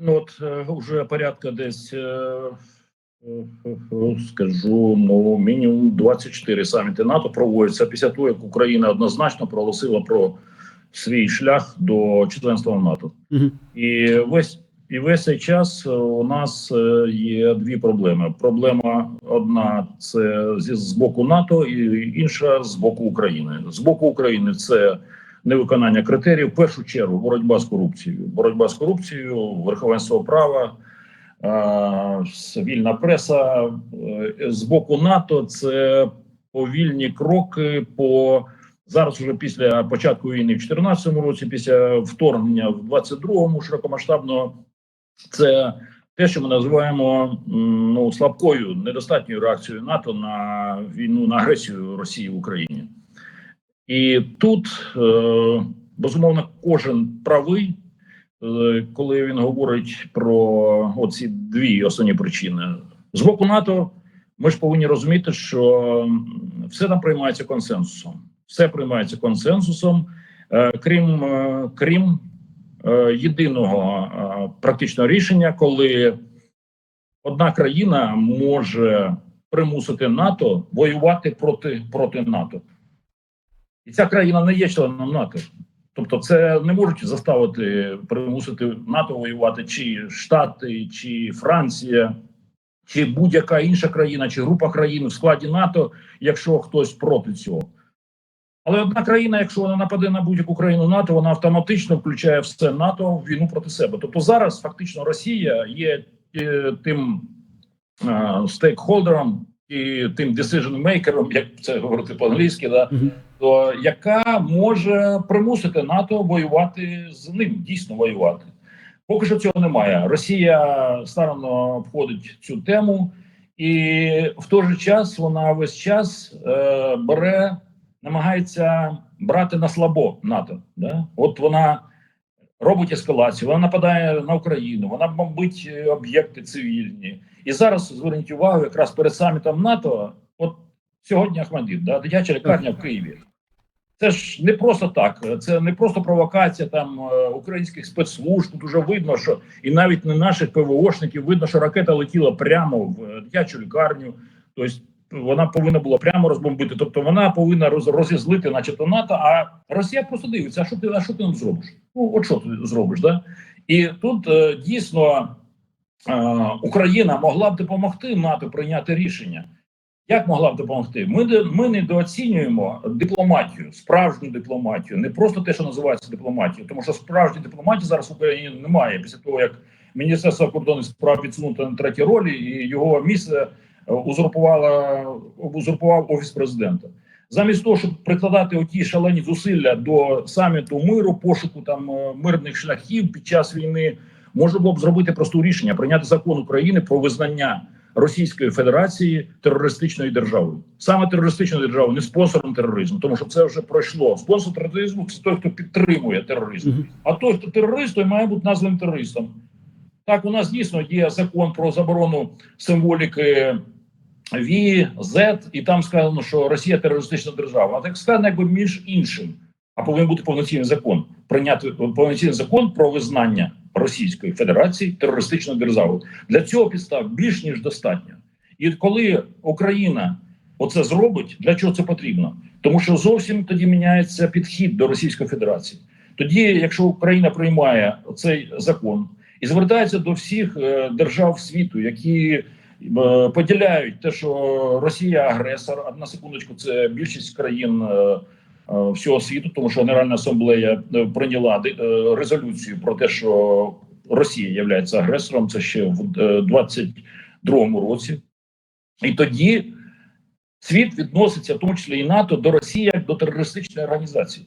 Ну, от е, вже порядка десь, е, е, скажу, ну, мінімум 24 саміти НАТО проводяться після того, як Україна однозначно проголосила про свій шлях до членства в НАТО. Мгм. І весь і весь цей час у нас є дві проблеми. Проблема одна це з боку НАТО, і інша з боку України. З боку України це невиконання критеріїв. В першу чергу боротьба з корупцією. Боротьба з корупцією, верховенство права, вільна преса. Е, З боку НАТО це повільні кроки по зараз. Уже після початку війни в 2014 році, після вторгнення в 22-му широкомасштабного, це те, що ми називаємо ну слабкою недостатньою реакцією НАТО на війну на агресію Росії в Україні. І тут е, безумовно кожен правий, е, коли він говорить про оці дві основні причини. З боку НАТО ми ж повинні розуміти, що все там приймається консенсусом. Все приймається консенсусом, е, крім, крім єдиного практичного рішення, коли одна країна може примусити НАТО воювати проти, проти НАТО. І ця країна не є членом НАТО. Тобто, це не можуть заставити примусити НАТО воювати чи Штати, чи Франція, чи будь-яка інша країна, чи група країн в складі НАТО, якщо хтось проти цього. Але одна країна, якщо вона нападе на будь-яку країну НАТО, вона автоматично включає все НАТО в війну проти себе. Тобто зараз фактично Росія є е, тим е, стейкхолдером і тим decision makerом, як це говорити по-англійськи, да, Мгм. то яка може примусити НАТО воювати з ним, дійсно воювати. Поки що цього немає. Росія старанно обходить цю тему, і в той же час вона весь час е, бере, намагається брати на слабо НАТО. Да? От вона робить ескалацію, вона нападає на Україну, вона бомбить е, об'єкти цивільні. І зараз зверніть увагу, якраз перед самітом НАТО, от сьогодні Ахмадит, да, дитяча лікарня в Києві. Це ж не просто так, це не просто провокація там е, українських спецслужб. Тут уже видно, що і навіть не наших ПВОшників видно, що ракета летіла прямо в е, дитячу лікарню. Тобто вона повинна була прямо розбомбити. Тобто вона повинна роз, розізлити, начебто НАТО. А Росія просто дивиться, а що ти, а що ти нам зробиш? Ну от що ти зробиш, да? І тут е, дійсно е, Україна могла б допомогти НАТО прийняти рішення. Як могла б допомогти? Ми ми недооцінюємо дипломатію, справжню дипломатію, не просто те, що називається дипломатією, тому що справжньої дипломатії зараз в Україні немає. Після того як Міністерство кордонних справ відсунуто на третій ролі, і його місце узурпувала узурпував офіс президента. Замість того, щоб прикладати оті шалені зусилля до саміту миру, пошуку там е, мирних шляхів під час війни, можна було б зробити просту рішення: прийняти закон України про визнання Російської Федерації терористичною державою, саме терористичною державою, не спонсором тероризму, тому що це вже пройшло. Спонсор тероризму це той, хто підтримує тероризм. А той, хто терорист, той має бути названим терористом. Так, у нас дійсно є закон про заборону символіки ВІ, Z, і там сказано, що Росія терористична держава. А так сказано, якби між іншим. А повинен бути повноцінний закон. Прийняти повноцінний закон про визнання Російської Федерації терористичною державою. Для цього підстав більш ніж достатньо. І коли Україна оце зробить, для чого це потрібно? Тому що зовсім тоді міняється підхід до Російської Федерації. Тоді, якщо Україна приймає цей закон і звертається до всіх е, держав світу, які поділяють те, що Росія агресор, а на секундочку, це більшість країн е, е, всього світу, тому що Генеральна асамблея е, прийняла е, резолюцію про те, що Росія є агресором. Це ще в е, 22-му році, і тоді світ відноситься, в тому числі і НАТО, до Росії як до терористичної організації,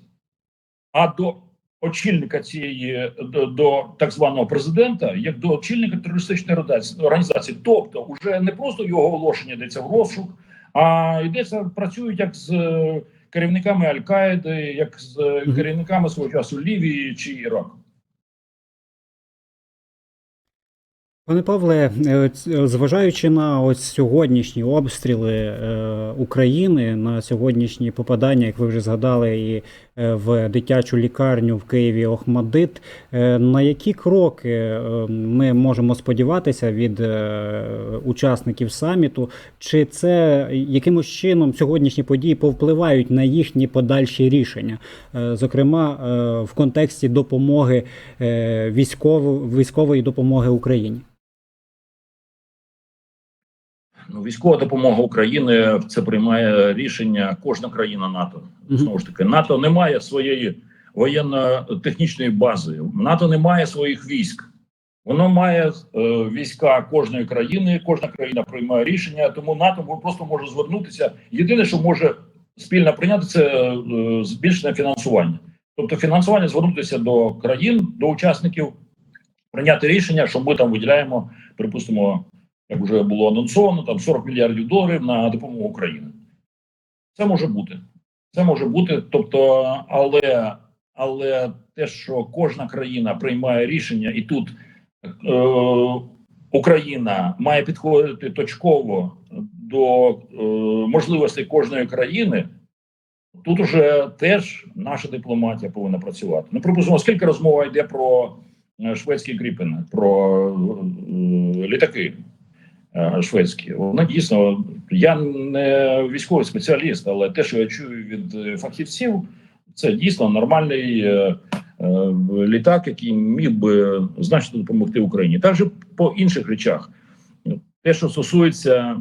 а до очільника цієї до, до так званого президента, як до очільника терористичної організації-. Тобто, уже не просто його оголошення йдеться в розшук, а йдеться працюють як з е, керівниками Аль-Каїди, як з е, керівниками свого часу Лівії чи Іраку. Пане Павле, е, зважаючи на ось сьогоднішні обстріли України, на сьогоднішні попадання, як ви вже згадали, і в дитячу лікарню в Києві Охмадит. Е, На які кроки е, ми можемо сподіватися від е, учасників саміту? Чи це якимось чином сьогоднішні події повпливають на їхні подальші рішення, Е, зокрема е, в контексті допомоги е, військово- військової допомоги Україні? Ну, військова допомога України це приймає рішення кожна країна НАТО. Знову ж таки, НАТО не має своєї воєнно-технічної бази. НАТО не має своїх військ. Воно має е, війська кожної країни. Кожна країна приймає рішення. Тому НАТО просто може звернутися. Єдине, що може спільно прийняти, це е, збільшення фінансування. Тобто, фінансування звернутися до країн, до учасників, прийняти рішення, що ми там виділяємо, припустимо, як вже було анонсовано, там 40 мільярдів доларів на допомогу Україні. Це може бути. Це може бути. Тобто, але, але те, що кожна країна приймає рішення, і тут е, Україна має підходити точково до е, можливостей кожної країни. Тут уже теж наша дипломатія повинна працювати. Ну, припустимо, скільки розмова йде про е, шведські кріпини, про е, літаки шведські. Воно дійсно, я не військовий спеціаліст, але те, що я чую від е, фахівців, це дійсно нормальний е, е, літак, який міг би значно допомогти Україні. Також по інших речах, те, що стосується,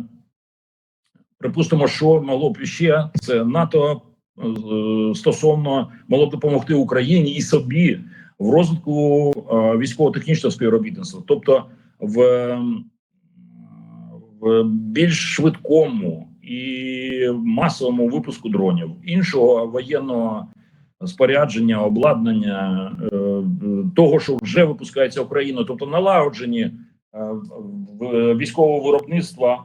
припустимо, що могло б ще це НАТО е, стосовно могло б допомогти Україні і собі в розвитку е, військово-технічного співробітництва, тобто в, більш швидкому і масовому випуску дронів, іншого воєнного спорядження, обладнання е, того, що вже випускається Україною, тобто налагоджені е, військового виробництва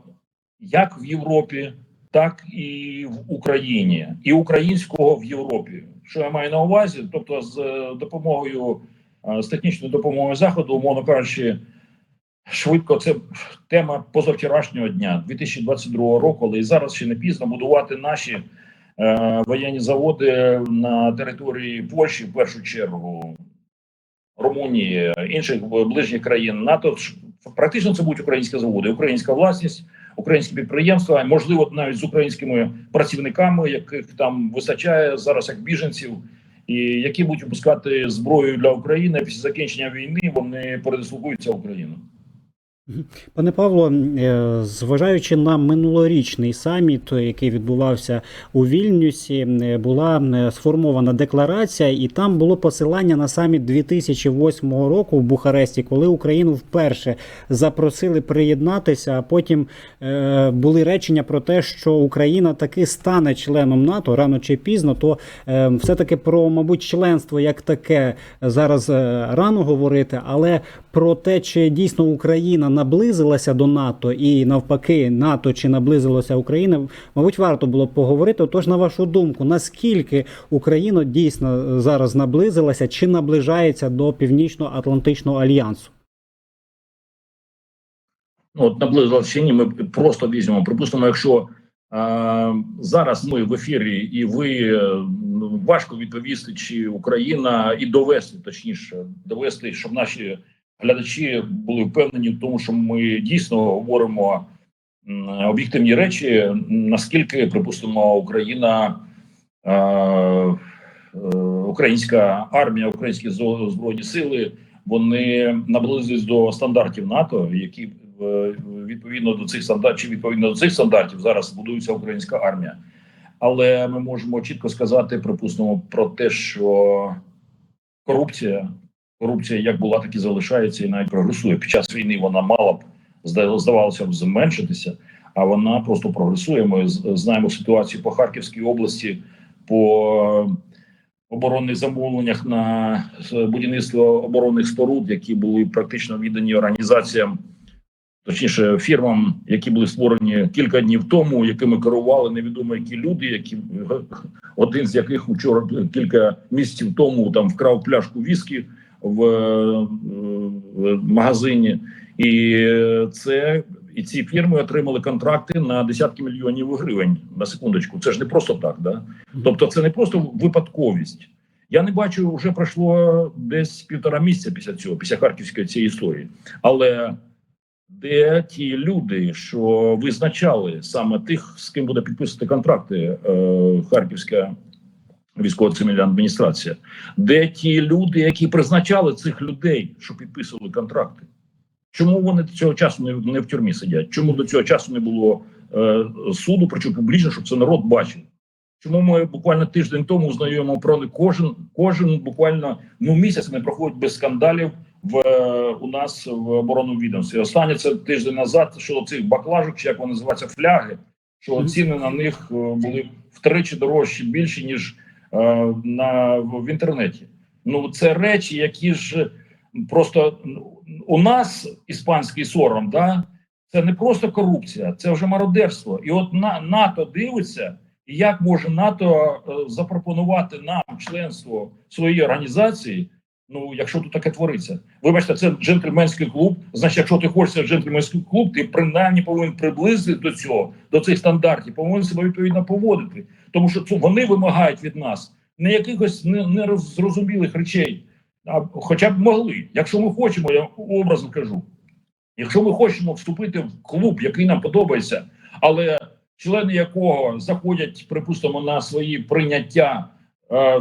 як в Європі, так і в Україні, і українського в Європі. Що я маю на увазі? Тобто, з е, допомогою з технічною допомогою заходу, умовно кажучи, швидко це тема позавчорашнього дня, 2022 року, але і зараз ще не пізно будувати наші е, воєнні заводи на території Польщі, в першу чергу, Румунії, інших ближніх країн НАТО. Практично це будуть українські заводи, українська власність, українські підприємства, можливо, навіть з українськими працівниками, яких там вистачає зараз як біженців, і які будуть випускати зброю для України після закінчення війни. Вони передислокуються в Україну. Пане Павло, е, зважаючи на минулорічний саміт, який відбувався у Вільнюсі, е, була е, сформована декларація, і там було посилання на саміт 2008 року в Бухаресті, коли Україну вперше запросили приєднатися. А потім е, були речення про те, що Україна таки стане членом НАТО рано чи пізно. То е, все-таки про, мабуть, членство як таке зараз е, рано говорити, але про те, чи дійсно Україна наблизилася до НАТО і навпаки НАТО чи наблизилася Україна, мабуть, варто було б поговорити. Отож, на вашу думку, наскільки Україна дійсно зараз наблизилася чи наближається до Північно-Атлантичного альянсу? Ну, от наблизилося чи ні, ми просто візьмемо. Припустимо, якщо а, зараз ми в ефірі, і ви е, важко відповісти, чи Україна і довести, точніше, довести, щоб наші глядачі були впевнені в тому, що ми дійсно говоримо об'єктивні речі, наскільки припустимо, Україна. е, е, Українська армія, українські збройні сили вони наблизились до стандартів НАТО, які е, відповідно до цих стандартів, чи відповідно до цих стандартів зараз будується українська армія. Але ми можемо чітко сказати, припустимо, про те, що корупція, корупція як була, так і залишається, і навіть прогресує. Під час війни вона мала б зда- здавалося б зменшитися, а вона просто прогресує. Ми знаємо ситуацію по Харківській області, по оборонних замовленнях на будівництво оборонних споруд, які були практично віддані організаціям, точніше фірмам, які були створені кілька днів тому, якими керували невідомо які люди, які один з яких вчора кілька місяців тому там вкрав пляшку віскі в, е, магазині, і це і ці фірми отримали контракти на десятки мільйонів гривень на секундочку. Це ж не просто так, да? Тобто, це не просто випадковість. Я не бачу, вже пройшло десь півтора місяця після цього, після харківської цієї історії. Але де ті люди, що визначали саме тих, з ким буде підписувати контракти е, Харківська військово-цивільна адміністрація, де ті люди, які призначали цих людей, що підписували контракти? Чому вони до цього часу не, не в тюрмі сидять? Чому до цього часу не було е, суду, причому публічно, щоб це народ бачив? Чому ми буквально тиждень тому узнаємо про них кожен, кожен буквально ну місяць не проходить без скандалів в е, у нас в оборонному відомстві. Останнє це тиждень назад щодо цих баклажок, чи як вони називаються, фляги, що ціни на них е, були втричі дорожчі більші ніж на в, інтернеті. Ну це речі, які ж просто у нас іспанський сором, да це не просто корупція, це вже мародерство. І от на НАТО дивиться. Як може НАТО е, запропонувати нам членство своєї організації? Ну, якщо тут таке твориться, вибачте, це джентльменський клуб. Значить, якщо ти хочеш джентльменський клуб, ти принаймні повинен приблизити до цього, до цих стандартів, повинен себе відповідно поводити, тому що це вони вимагають від нас не якихось нерозрозумілих речей, а хоча б могли. Якщо ми хочемо, я образно кажу, якщо ми хочемо вступити в клуб, який нам подобається, але члени якого заходять, припустимо, на свої прийняття,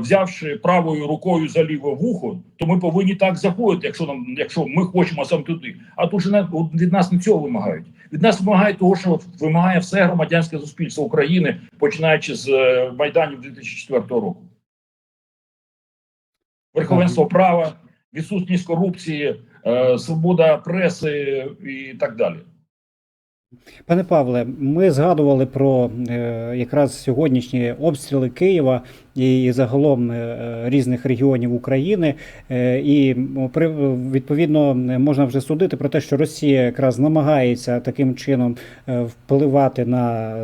взявши правою рукою за ліве вухо, то ми повинні так заходити, якщо нам, якщо ми хочемо саме туди. А тут же від нас не цього вимагають. Від нас вимагають того, що вимагає все громадянське суспільство України, починаючи з е, майданів 2004 року. Верховенство права, відсутність корупції, е, свобода преси і так далі. Пане Павле, ми згадували про е, якраз сьогоднішні обстріли Києва і, загалом е, різних регіонів України. Е, і відповідно можна вже судити про те, що Росія якраз намагається таким чином впливати на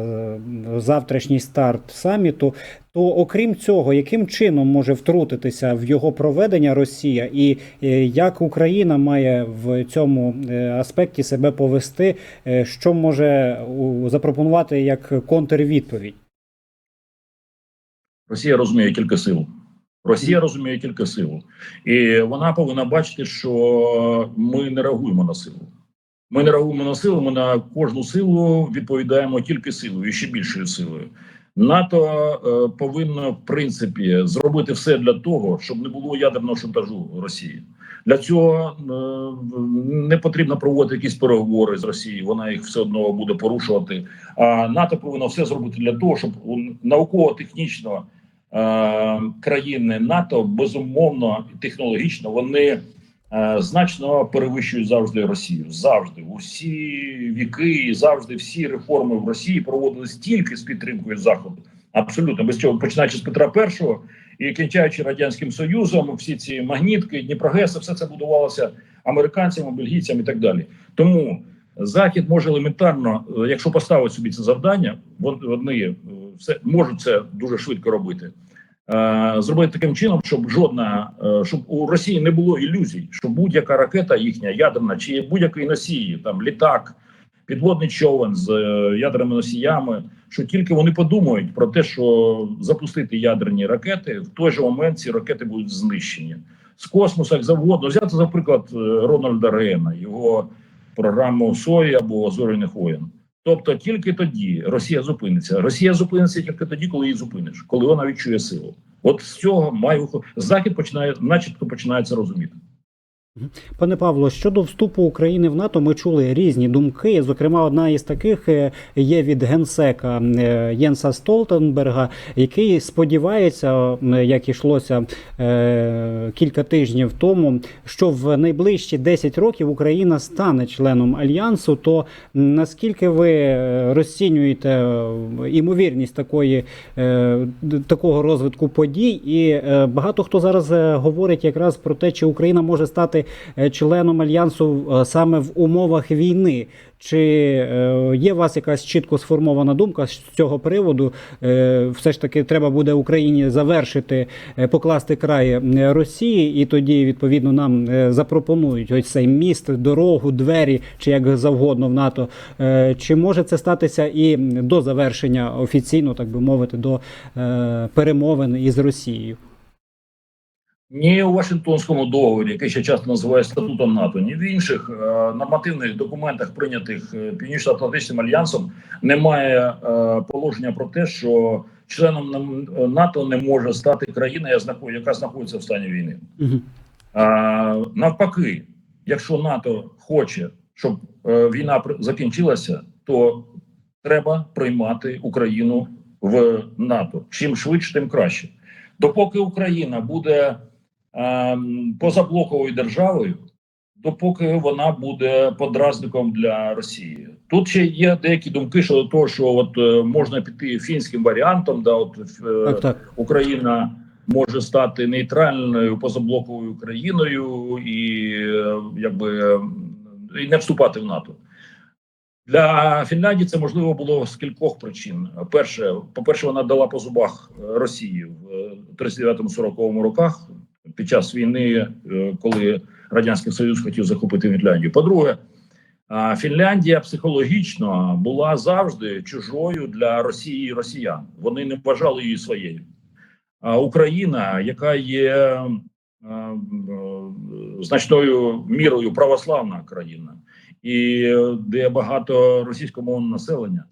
завтрашній старт саміту. То окрім цього, яким чином може втрутитися в його проведення Росія, і е, як Україна має в цьому е, аспекті себе повести, е, що може запропонувати як контрвідповідь? Росія розуміє кілька сил. Росія розуміє кілька сил, і вона повинна бачити, що ми не реагуємо на силу. Ми не реагуємо на силу. Ми на кожну силу відповідаємо тільки силою і ще більшою силою. НАТО е, повинно в принципі зробити все для того, щоб не було ядерного шантажу Росії. Для цього е, не потрібно проводити якісь переговори з Росією. Вона їх все одно буде порушувати. А НАТО повинно все зробити для того, щоб у науково-технічно е, країни НАТО безумовно технологічно вони значно перевищують завжди Росію. Завжди усі віки, завжди всі реформи в Росії проводились тільки з підтримкою Заходу. Абсолютно без цього починаючи з Петра І і кінчаючи радянським союзом, всі ці магнітки, Дніпрогеси, все це будувалося американцями, бельгійцями і так далі. Тому Захід може елементарно, е, якщо поставить собі це завдання, вони е, все можуть це дуже швидко робити. Е, Зробити таким чином, щоб жодна, е, щоб у Росії не було ілюзій, що будь-яка ракета їхня ядерна, чи будь-який носій, там літак, підводний човен з е, ядерними носіями, що тільки вони подумають про те, що запустити ядерні ракети, в той же момент ці ракети будуть знищені з космосу, як завгодно. Взяти, за приклад, е, Рональда Рейна, його програму Сої або Зоряних воєн. Тобто тільки тоді Росія зупиниться. Росія зупиниться тільки тоді, коли її зупиниш, коли вона відчує силу. От з цього має захід починає, начебто, починається розуміти. Пане Павло, щодо вступу України в НАТО, ми чули різні думки. Зокрема, одна із таких е, є від генсека е, Єнса Столтенберга, який сподівається, як йшлося е, кілька тижнів тому, що в найближчі 10 років Україна стане членом альянсу. То наскільки ви розцінюєте імовірність такої такого розвитку подій? І багато хто зараз говорить якраз про те, чи Україна може стати стати е, членом альянсу е, саме в умовах війни. Чи е, є у вас якась чітко сформована думка з цього приводу? Все ж таки треба буде Україні завершити, покласти край Росії, і тоді відповідно нам запропонують ось цей міст, дорогу, двері чи як завгодно в НАТО. Чи може це статися і до завершення офіційно, так би мовити, до перемовин із Росією? Ні у Вашингтонському договорі, який ще часто називають статутом НАТО, ні в інших е, нормативних документах, прийнятих е, Північно-Атлантичним альянсом, немає е, положення про те, що членом нам- НАТО не може стати країна, яка знаход- яка знаходиться в стані війни. Мгм. А, навпаки, якщо НАТО хоче, щоб е, війна закінчилася, то треба приймати Україну в НАТО. Чим швидше, тим краще. Допоки Україна буде позаблоковою державою, допоки вона буде подразником для Росії. Тут ще є деякі думки щодо того, що от е, можна піти фінським варіантом, да, от е, Так, так. Україна може стати нейтральною позаблоковою країною і е, якби і не вступати в НАТО. Для Фінляндії це можливо було з кількох причин. Перше, по-перше, вона дала по зубах Росії в 39-40 роках під час війни, е, коли Радянський Союз хотів захопити Фінляндію. По-друге, Фінляндія психологічно була завжди чужою для Росії і росіян. Вони не вважали її своєю. А Україна, яка є е, значною мірою православна країна, і е, де багато російськомовного населення,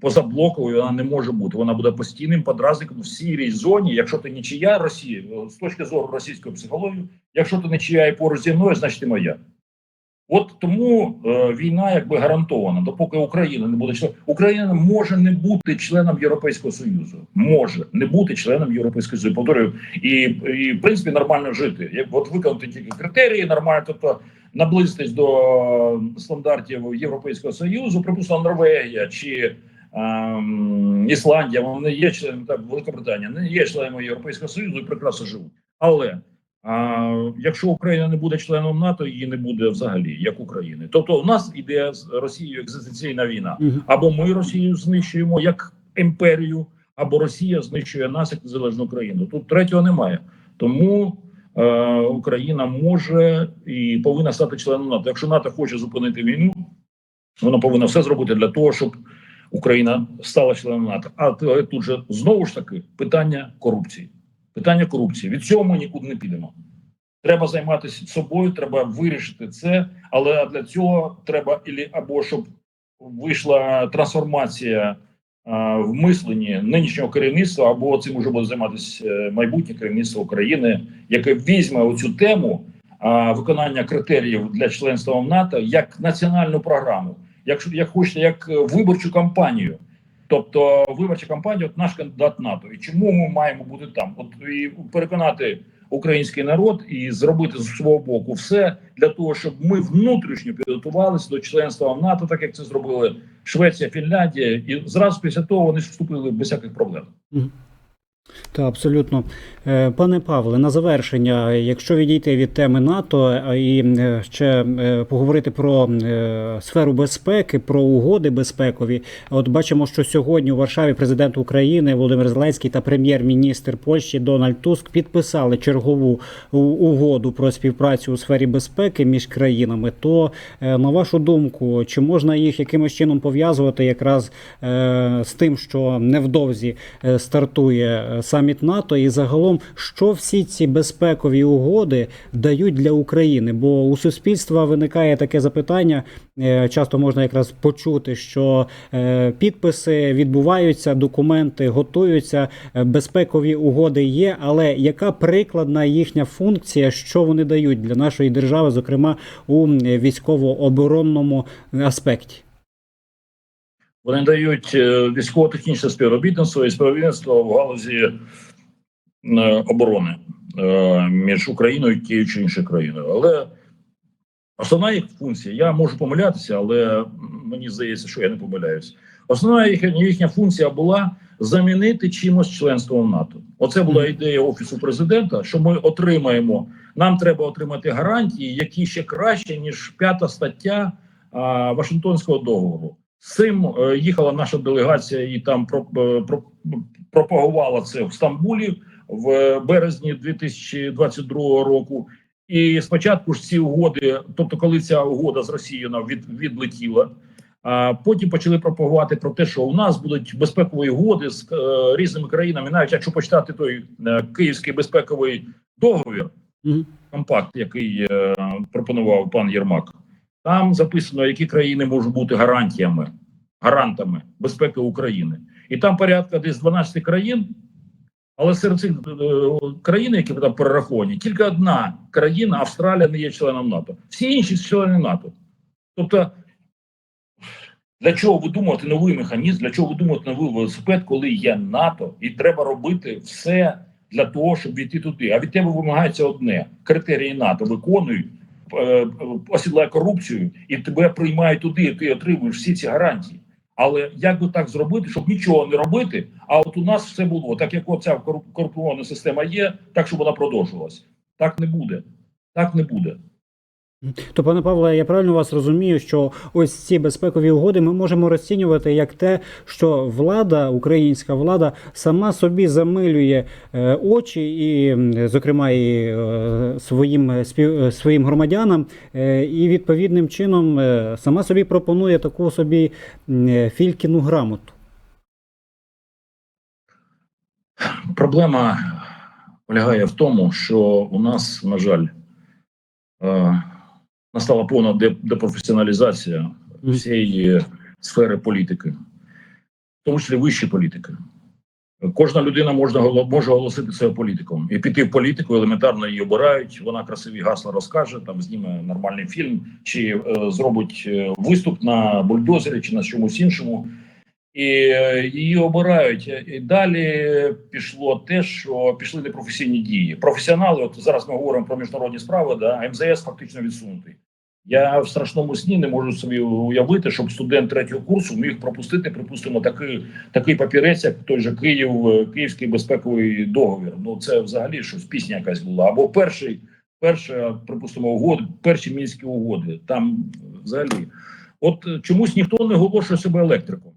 позаблоковою вона не може бути. Вона буде постійним подразником в сірій зоні. Якщо ти нічия Росії, з точки зору російської психології, якщо ти нічия і поруч зі мною, значить ти моя. От тому е, війна якби гарантована, допоки Україна не буде членом. Україна може не бути членом Європейського Союзу, може не бути членом Європейського Союзу. Повторюю, і, і в принципі нормально жити. Як от виконати тільки критерії, нормально, тобто наблизитись до стандартів Європейського Союзу, припустимо, Норвегія чи Ісландія, вони є членами так, Великобританія, не є членами Європейського Союзу і прекрасно живуть. Але а якщо Україна не буде членом НАТО, її не буде взагалі, як України. Тобто, у нас іде з Росією екзистенційна війна. Або ми Росію знищуємо як імперію, або Росія знищує нас як незалежну країну. Тут третього немає. Тому е, Україна може і повинна стати членом НАТО. Якщо НАТО хоче зупинити війну, вона повинна все зробити для того, щоб Україна стала членом НАТО. А тут же знову ж таки питання корупції. Питання корупції. Від цього ми нікуди не підемо. Треба займатися собою, треба вирішити це, але для цього треба або щоб вийшла трансформація в мисленні нинішнього керівництва, або цим уже буде займатися е, майбутнє керівництво України, яке візьме оцю тему виконання критеріїв для членства в НАТО як національну програму, якщо як хочете, як е, виборчу кампанію. Тобто виборча кампанія, от наш кандидат НАТО. І чому ми маємо бути там? От і переконати український народ і зробити з свого боку все для того, щоб ми внутрішньо підготувалися до членства в НАТО, так як це зробили Швеція, Фінляндія, і зразу після того вони ж вступили без всяких проблем. Та абсолютно, Е, пане Павле, на завершення, якщо відійти від теми НАТО і е, ще е, поговорити про сферу безпеки, про угоди безпекові, от бачимо, що сьогодні у Варшаві президент України Володимир Зеленський та прем'єр-міністр Польщі Дональд Туск підписали чергову угоду про співпрацю у сфері безпеки між країнами. То на вашу думку, чи можна їх якимось чином пов'язувати якраз з тим, що невдовзі стартує саміт НАТО, і загалом, що всі ці безпекові угоди дають для України? Бо у суспільства виникає таке запитання. е, Часто можна якраз почути, що е, підписи відбуваються, документи готуються, е, безпекові угоди є. Але яка прикладна їхня функція, що вони дають для нашої держави, зокрема у військово-оборонному аспекті? Вони дають е, військово-технічне співробітництво і співробітництво в галузі е, оборони е, між Україною і тією чи іншою країною. Але основна їх функція, я можу помилятися, але мені здається, що я не помиляюсь. Основна їхня, їхня функція була замінити чимось членство в НАТО. Оце була ідея офісу президента. Що ми отримаємо. Нам треба отримати гарантії, які ще краще ніж п'ята стаття а, Вашингтонського договору. З цим е, їхала наша делегація і там е, про, пропагувала це в Стамбулі в березні 2022 року. І спочатку ж ці угоди, тобто, коли ця угода з Росією від, відлетіла, а потім почали пропагувати про те, що у нас будуть безпекові угоди з е, різними країнами. Навіть якщо почитати той е, київський безпековий договір, компакт, який е, пропонував пан Єрмак, там записано, які країни можуть бути гарантіями, гарантами безпеки України, і там порядка десь 12 країн. Але серед цих е, країн, які там перераховані, тільки одна країна, Австралія, не є членом НАТО. Всі інші члени НАТО. Тобто, для чого видумувати новий механізм, для чого видумувати новий велосипед, коли є НАТО, і треба робити все для того, щоб війти туди. А від тебе вимагається одне: критерії НАТО виконують, осідлає корупцію, і тебе приймають туди, і ти отримуєш всі ці гарантії. Але як би так зробити, щоб нічого не робити? А от у нас все було так, як оця коруп- система є, так щоб вона продовжувалась. Так не буде. Так не буде. То, пане Павле, я правильно вас розумію, що ось ці безпекові угоди ми можемо розцінювати як те, що влада, українська влада, сама собі замилює е, очі, і, зокрема, і е, своїм е, своїм громадянам, і відповідним чином сама собі пропонує таку собі фількіну грамоту. Проблема полягає в тому, що у нас, на жаль, настала повна депрофесіоналізація всієї сфери політики, в тому числі вищої політики. Кожна людина можна може оголосити себе політиком і піти в політику, елементарно її обирають. Вона красиві гасла розкаже, там зніме нормальний фільм, чи е, зробить е, виступ на бульдозері, чи на чомусь іншому. І е, її обирають. І далі пішло те, що пішли непрофесійні дії. Професіонали, от зараз ми говоримо про міжнародні справи, да, МЗС фактично відсунутий. Я в страшному сні не можу собі уявити, щоб студент третього курсу міг пропустити, припустимо, такий, такий папірець, як той же Київ, е, Київський безпековий договір. Ну це взагалі щось пісня якась була. Або перший, перша, припустимо, угоди, перші мінські угоди. Там взагалі, от чомусь ніхто не оголошує себе електриком.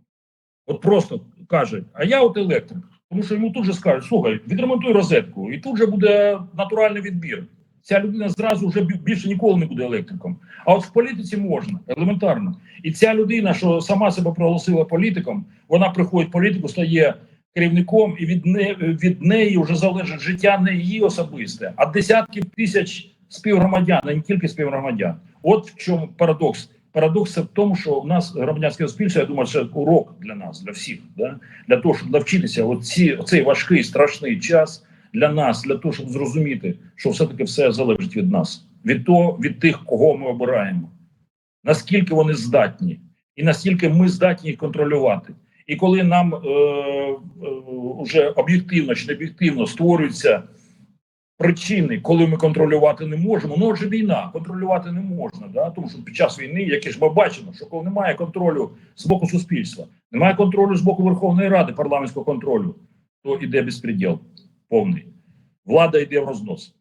От просто каже, а я от електрик. Тому що йому тут же скажуть, слухай, відремонтуй розетку, і тут же буде натуральний відбір. Ця людина зразу вже бі- більше ніколи не буде електриком. А от в політиці можна елементарно. І ця людина, що сама себе проголосила політиком, вона приходить в політику, стає керівником, і від, не, від неї вже залежить життя не її особисте, а десятків тисяч співгромадян, а не тільки співгромадян. От в чому парадокс. Парадокс в тому, що у нас громадянське суспільство, я думаю, це урок для нас, для всіх, да? для того, щоб навчитися оці, оцей важкий страшний час для нас, для того, щоб зрозуміти, що все-таки все залежить від нас, від того, від тих, кого ми обираємо, наскільки вони здатні, і наскільки ми здатні їх контролювати. І коли нам е, е, вже об'єктивно чи не об'єктивно створюються причини, коли ми контролювати не можемо, ну отже, війна контролювати не можна. Да? Тому що під час війни, як ж ми бачимо, що коли немає контролю з боку суспільства, немає контролю з боку Верховної Ради, парламентського контролю, то йде безпреділ повний. Влада йде в рознос.